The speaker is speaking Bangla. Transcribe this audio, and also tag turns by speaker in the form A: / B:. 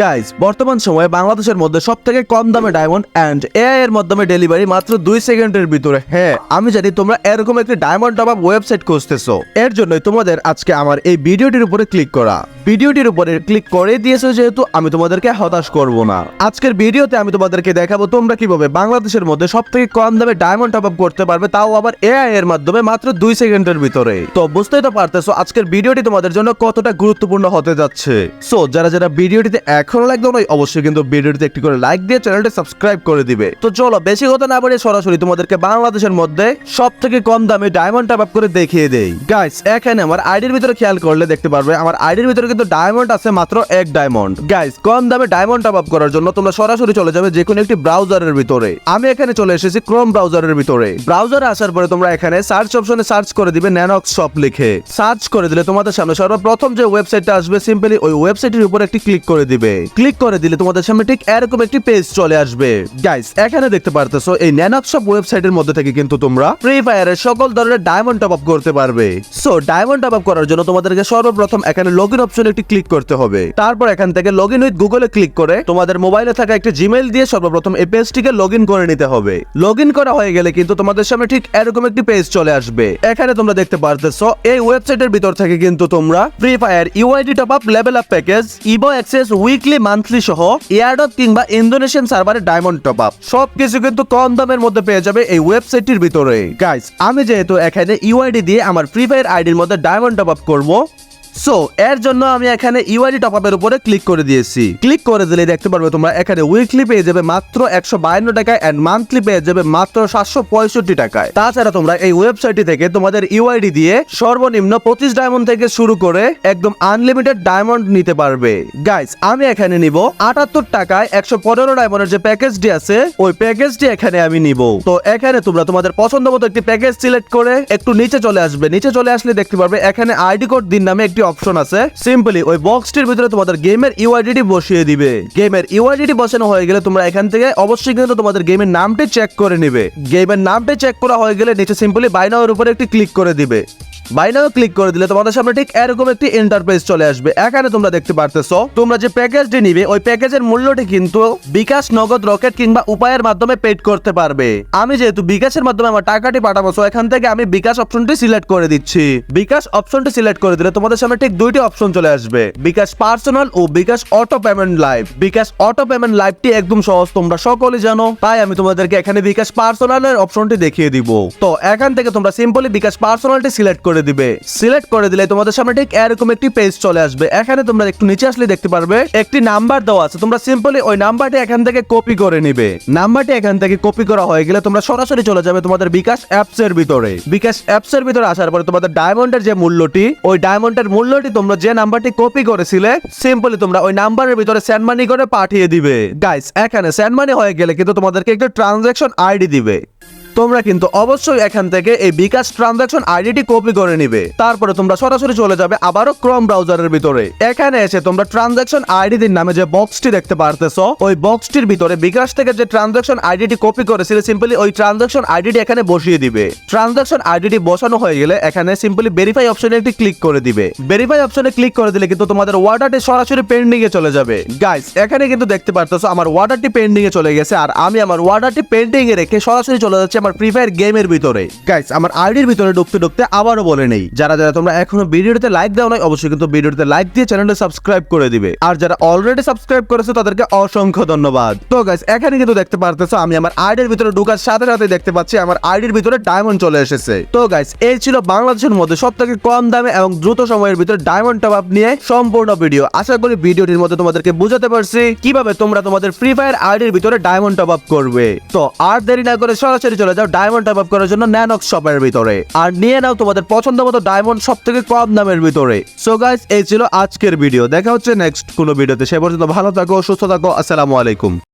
A: গাইস বর্তমান সময়ে বাংলাদেশের মধ্যে সব থেকে কম দামে ডায়মন্ড অ্যান্ড এআই এর মাধ্যমে ডেলিভারি মাত্র দুই সেকেন্ডের ভিতরে। হ্যাঁ আমি জানি তোমরা এরকম একটি ডায়মন্ড আপ ওয়েবসাইট খুঁজতেছো। এর জন্যই তোমাদের আজকে আমার এই ভিডিওটির উপরে ক্লিক করা। ভিডিওটির উপরে ক্লিক করে দিয়েছ যেহেতু আমি তোমাদেরকে হতাশ করব না। আজকের ভিডিওতে আমি তোমাদেরকে দেখাবো তোমরা কীভাবে বাংলাদেশের মধ্যে সব থেকে কম দামে ডায়মন্ড টপ আপ করতে পারবে, তাও আবার এআই এর মাধ্যমে মাত্র দুই সেকেন্ডের ভিতরে। তো বুঝতেই তো পারতেছো আজকের ভিডিওটি তোমাদের জন্য কতটা গুরুত্বপূর্ণ হতে যাচ্ছে। সো যারা যারা ভিডিওটিতে এখনও লাইক দাও নাই, অবশ্যই কিন্তু ভিডিওটিতে একটি করে লাইক দিয়ে চ্যানেলটি সাবস্ক্রাইব করে দিবে। তো চলো, বেশি কথা না বলে সরাসরি তোমাদেরকে বাংলাদেশের মধ্যে সব থেকে কম দামে ডায়মন্ড টপ আপ করে দেখিয়ে দেই। গাইস এখানে আমার আইডির ভিতরে খেয়াল করলে দেখতে পারবে, আমার আইডির ভিতরে কিন্তু ডায়মন্ড আছে মাত্র এক ডায়মন্ড গাইস কম দামে ডায়মন্ড টপ আপ করার জন্য তোমরা সরাসরি চলে যাবে যে কোনো একটি ব্রাউজারের ভিতরে। আমি এখানে চলে এসেছি ক্রোম ব্রাউজারের ভিতরে। ব্রাউজারে আসার পরে তোমরা এখানে সার্চ অপশনে সার্চ করে দিবে ন্যানক্স শপ লিখে। সার্চ করে দিলে তোমাদের সামনে সর্বপ্রথম যে ওয়েবসাইটটা আসবে সিম্পলি ওই ওয়েবসাইটের উপর একটি ক্লিক করে দিবে। ক্লিক করে দিলে তোমাদের সামনে ঠিক এরকম একটি পেজ চলে আসবে। গাইস এখানে দেখতে পারতেছো, এই ন্যানক্স শপ ওয়েবসাইটের মধ্যে থেকে কিন্তু তোমরা ফ্রি ফায়ারের সকল ধরনের ডায়মন্ড টপ আপ করতে পারবে। সো ডায়মন্ড টপ আপ করার জন্য তোমাদেরকে সর্বপ্রথম এখানে লগ ইন অপশনে একটি ক্লিক করতে হবে। তারপর এখান থেকে লগ ইন উইথ গুগলে ক্লিক করে তোমাদের মোবাইলে থাকা একটি জিমেইল দিয়ে সর্বপ্রথম এই লগ ইন করে নিতে হবে। লগ ইন করা হয়ে গেলে কিন্তু তোমাদের সামনে ঠিক এরকম একটি পেজ চলে আসবে। এখানে তোমরা দেখতে এই ওয়েবসাইটের ভিতর থেকে কিন্তু তোমরা free fire UID top up level up package evo access weekly monthly সহ এয়ারডপ কিংবা ইন্দোনেশিয়ান সার্ভারে ডায়মন্ড টপ আপ সবকিছু কিন্তু কম দামের মধ্যে পেয়ে যাবে এই ওয়েবসাইটটির ভিতরে। গাইস আমি যেহেতু এখানে ইউআইডি দিয়ে আমার ফ্রি ফায়ার আইডির মধ্যে ডায়মন্ড টপ আপ করব সো এর জন্য আমি এখানে ইউআইডি টপ আপের উপরে ক্লিক করে দিয়েছি। ক্লিক করে দিলে দেখতে পারবে তোমরা এখানে উইকলি পেয়ে যাবে মাত্র একশো বায়ান্ন টাকায় এন্ড মান্থলি পেয়ে যাবে মাত্র সাতশো পঁয়ষট্টি টাকায়। তাছাড়া তোমরা এই ওয়েবসাইটটি থেকে তোমাদের ইউআইডি দিয়ে সর্বনিম্ন পঁচিশ ডায়মন্ড থেকে শুরু করে একদম আনলিমিটেড ডায়মন্ড নিতে পারবে। গাইস আমি এখানে নিব আটাত্তর টাকায় একশো পনেরো ডায়মন্ডের যে প্যাকেজটি আছে, ওই প্যাকেজটি এখানে আমি নিব। তো এখানে তোমরা তোমাদের পছন্দ মতো একটি প্যাকেজ সিলেক্ট করে একটু নিচে চলে আসবে। নিচে চলে আসলে দেখতে পারবে এখানে আইডি কোড দিন নামে একটি অপশন আছে। সিম্পলি ওই বক্সটির ভিতরে তোমাদের গেমের ইউআইডি বসিয়ে দিবে। গেমের ইউআইডি বসানো হয়ে গেলে তোমরা এখান থেকে অবশ্যই কিন্তু তোমাদের গেমের নামটি চেক করে নিবে। গেমের নামটি চেক করা হয়ে গেলে নিচে সিম্পলি বাইনাওয়ের উপরে একটি ক্লিক করে দিবে। বাইনাও ক্লিক করে দিলে তোমাদের সামনে ঠিক এরকম একটি ইন্টারফেস চলে আসবে। এখানে তোমরা দেখতে পারতেছো, তোমরা যে প্যাকেজটি নিবে, ওই প্যাকেজের মূল্যটি কিন্তু বিকাশ নগদ রকেট কিংবা উপায়ের মাধ্যমে পেড করতে পারবে। আমি যেহেতু বিকাশের মাধ্যমে আমার টাকাটি পাঠাবো সো এখান থেকে আমি বিকাশ অপশনটি সিলেক্ট করে দিচ্ছি। বিকাশ অপশনটি সিলেক্ট করে দিলে তোমাদের সামনে ঠিক দুইটি অপশন চলে আসবে। বিকাশ পার্সোনাল ও bKash auto payment live bKash auto payment লাইভটি একদম সহজ, তোমরা সকলে জানো, তাই আমি তোমাদেরকে এখানে বিকাশ পার্সোনালের অপশনটি দেখিয়ে দিব। তো এখান থেকে তোমরা সিম্পলি বিকাশ পার্সোনালটি সিলেক্ট করে দিবে। সিলেক্ট করে দিলে তোমাদের সামনে ঠিক এরকম একটি পেজ চলে আসবে। এখানে তোমরা একটু নিচে আসলে দেখতে পারবে, একটি নাম্বার দেওয়া আছে। তোমরা সিম্পলি ওই নাম্বারটি এখান থেকে কপি করে নিবে। নাম্বারটি এখান থেকে কপি করা হয়ে গেলে তোমরা সরাসরি চলে যাবে তোমাদের বিকাশ অ্যাপস এর ভিতরে। বিকাশ অ্যাপস এর ভিতরে আসার পরে তোমাদের ডায়মন্ডের যে মূল্যটি, ওই ডায়মন্ডের মূল্যটি তোমরা যে নাম্বারটি কপি করেছিলে সিম্পলি তোমরা ওই নাম্বারের ভিতরে সেন্ড মানি করে পাঠিয়ে দিবে। গাইস এখানে সেন্ড মানি হয়ে গেলে কিন্তু তোমাদেরকে একটা ট্রানজাকশন আইডি দিবে। তোমরা কিন্তু অবশ্যই এখান থেকে এই বিকাশ ট্রানজাকশন আইডিটি কপি করে নিবে। তারপরে তোমরা সরাসরি চলে যাবে আবারও ক্রম ব্রাউজারের ভিতরে। এখানে এসে তোমরা ট্রানজাকশন আইডির নামে যে বক্সটি দেখতে পারতেছো, ওই বক্সটির ভিতরে বিকাশ থেকে যে ট্রানজাকশন আইডিটি কপি করেছিলে সিম্পলি ওই ট্রানজাকশন আইডিটি এখানে বসিয়ে দিবে। ট্রানজাকশন আইডিটি বসানো হয়ে গেলে এখানে সিম্পলি ভেরিফাই অপশনে একটি ক্লিক করে দিবে। ভেরিফাই অপশনে ক্লিক করে দিলে কিন্তু তোমাদের ওয়াটারটি সরাসরি পেন্ডিং এ চলে যাবে। গাইস এখানে কিন্তু দেখতে পারতেছো, আমার ওয়াটারটি পেন্ডিং এ চলে গেছে, আর আমি আমার ওয়াটারটি পেন্ডিং এ রেখে সরাসরি চলে যাচ্ছে আমার ফ্রি ফায়ার গেমের ভিতরে। গাইস আমার আইডির ভিতরে ঢুকতে ঢুকতে আবারও বলে নেই। যারা যারা তোমরা এখনও ভিডিওতে লাইক দাও নাই, অবশ্যই কিন্তু ভিডিওতে লাইক দিয়ে চ্যানেলটা সাবস্ক্রাইব করে দিবে। আর যারা অলরেডি সাবস্ক্রাইব করেছে, তাদেরকে অসংখ্য ধন্যবাদ। তো গাইস এখানে কিন্তু দেখতে পারতেছো, আমি আমার আইডির ভিতরে ঢোকার সাথে সাথে দেখতে পাচ্ছি, আমার আইডির ভিতরে ডায়মন্ড চলে এসেছে। তো গাইস এই ছিল বাংলাদেশের মধ্যে সব থেকে কম দামে এবং দ্রুত সময়ের ভিতরে ডায়মন্ড টপ আপ নিয়ে সম্পূর্ণ ভিডিও আশা করি ভিডিওটির মধ্যে তোমাদেরকে বুঝাতে পারছি কীভাবে তোমরা তোমাদের ফ্রি ফায়ার আইডির ভিতরে ডায়মন্ড টপ আপ করবে। তো আর দেরি না করে সরাসরি চলে যাও ডায়মন্ড টপ আপ করার জন্য ন্যানক শপের ভিতরে। আর নিয়ে নাও তোমাদের পছন্দ মতো ডায়মন্ড সব থেকে কম দামের ভিতরে। সো গাইস এই ছিল আজকের ভিডিও দেখা হচ্ছে নেক্সট কোনো ভিডিওতে সে পর্যন্ত ভালো থাকো, সুস্থ থাকো, আসসালামু আলাইকুম।